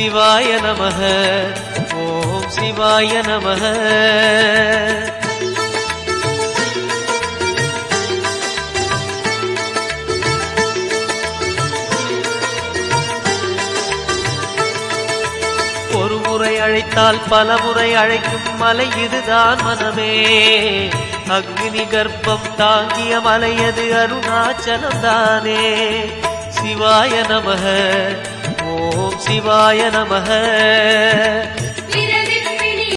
சிவாய நமக. ஓம் சிவாய நமக. ஒரு முறை அழைத்தால் பல முறை அழைக்கும் மலை இதுதான் மனமே. அக்னி கர்ப்பம் தாங்கிய மலையது அருணாச்சலம் தானே சிவாய நமக. ॐ शिवाय नमः